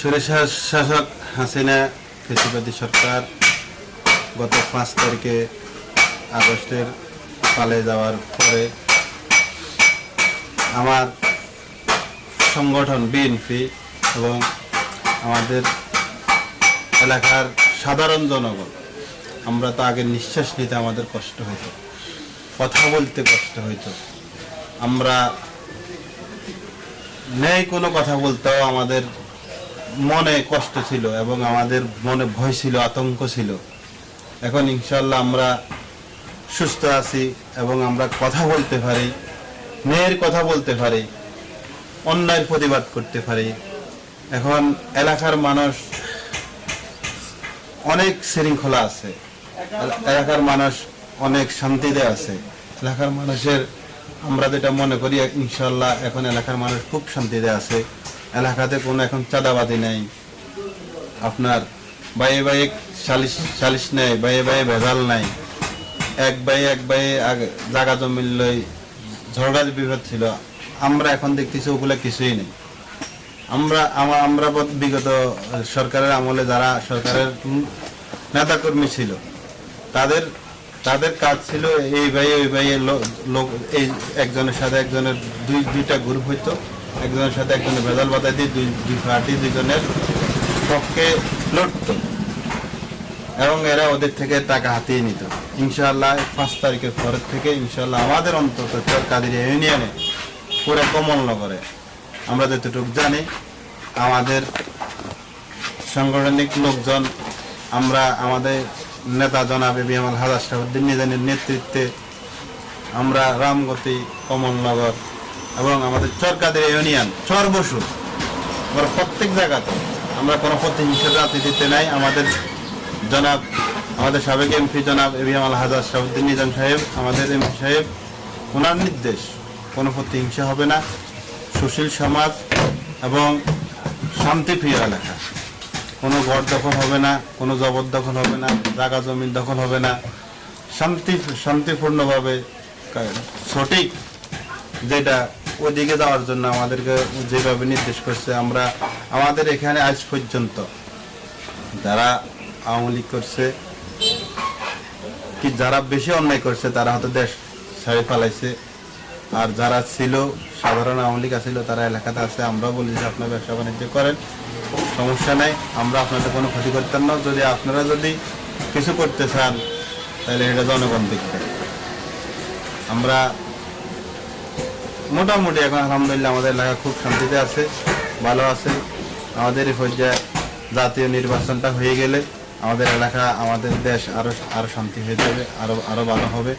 সরিষার শাসক হাসিনা, ফেসিবাদী সরকার গত পাঁচ তারিখে আগস্টের পালে যাওয়ার পরে আমার সংগঠন বিএনপি এবং আমাদের এলাকার সাধারণ জনগণ, আমরা তো আগে নিঃশ্বাস নিতে আমাদের কষ্ট হইতো, কথা বলতে কষ্ট হইতো। আমরা নেই কোনো কথা বলতেও আমাদের মনে কষ্ট ছিল এবং আমাদের মনে ভয় ছিল, আতঙ্ক ছিল। এখন ইনশাল্লাহ আমরা সুস্থ আছি এবং আমরা কথা বলতে পারি, মেয়ের কথা বলতে পারি অন্যায়ের প্রতিবাদ করতে পারি। এখন এলাকার মানুষ অনেক শৃঙ্খলা আছে। এলাকার মানুষ অনেক শান্তিতে আছে। এলাকার মানুষের আমরা যেটা মনে করি ইনশাল্লাহ এখন এলাকার মানুষ খুব শান্তিতে আছে। এলাকাতে কোনো এখন চাঁদাবাদি নেই। আপনার বাইয়ে বাইয়ে সালিশ সালিশ নেই, বাইয়ে বাইয়ে ভেজাল নাই। এক বাই এক বাই আগে জায়গা জমির লই ঝগড়া বিভেদ ছিল। আমরা এখন দেখতেছি ওগুলো কিছুই নেই। আমরা, আমা- আমরা বিগত সরকারের আমলে যারা সরকারের নেতাকর্মী ছিল, তাদের তাদের কাজ ছিল এই ভাই ওই ভাই লোক, এই একজনের সাথে একজনের দুই, দুইটা গ্রুপ হইতো। একজনের সাথে একজনের ভেজাল দিয়ে দুই দুই পার্টি দুইজনের পক্ষে লড়তো। এবং এরা ওদের থেকে টাকা হাতিয়ে নিত। ইনশাআল্লাহ পাঁচ তারিখের পরের থেকে ইনশাআল্লাহ আমাদের অন্তত কাদের ইউনিয়নে পুরো কমলনগরে, আমরা যতটুকু জানি, আমাদের সাংগঠনিক লোকজন, আমরা আমাদের নেতা জনাব এবি আমাল হাজার শাহুদ্দিন নিজানের নেতৃত্বে আমরা রামগতি কমলনগর এবং আমাদের চরকাদের ইউনিয়ন চর বসু আমরা প্রত্যেক জায়গাতে, আমরা কোনো প্রতিহিংসার রাজনীতিতে নাই। আমাদের জনাব, আমাদের সাবেক এমপি জনাব এবি আমাল হাজার শাহুদ্দিন নিজাম সাহেব, আমাদের এমপি সাহেব ওনার নির্দেশ, কোনো প্রতিহিংসা হবে না। সুশীল সমাজ এবং শান্তিপ্রিয় এলাকা। কোনো ঘর দখল হবে না, কোনো জবর দখল হবে না, জাগা জমিন দখল হবে না। শান্তি, শান্তিপূর্ণভাবে সঠিক যেটা ওইদিকে যাওয়ার জন্য আমাদেরকে যেভাবে নির্দেশ করছে, আমরা আমাদের এখানে আজ পর্যন্ত যারা আওয়ামী লীগ করছে, কি যারা বেশি অন্যায় করছে, তারা হয়তো দেশ ছাড়ি পালাইছে। আর যারা ছিল, সাধারণ আওয়ামী লীগ ছিল তারা এলাকাতে আছে আমরা বলি যে আপনার ব্যবসা বাণিজ্য করেন, সমস্যা নাই, আমরা আপনাদের কোনো ক্ষতি করতাম না। যদি আপনারা যদি কিছু করতে চান, তাহলে এটা জনগণ দেখবে। আমরা মোটামুটি এখন আলহামদুলিল্লাহ আমাদের এলাকা খুব শান্তিতে আছে, ভালো আছে। আমাদের এই পর্যায়ে জাতীয় নির্বাচনটা হয়ে গেলে আমাদের এলাকা, আমাদের দেশ আরও আরও শান্তি হয়ে যাবে, আরও আরও ভালো হবে।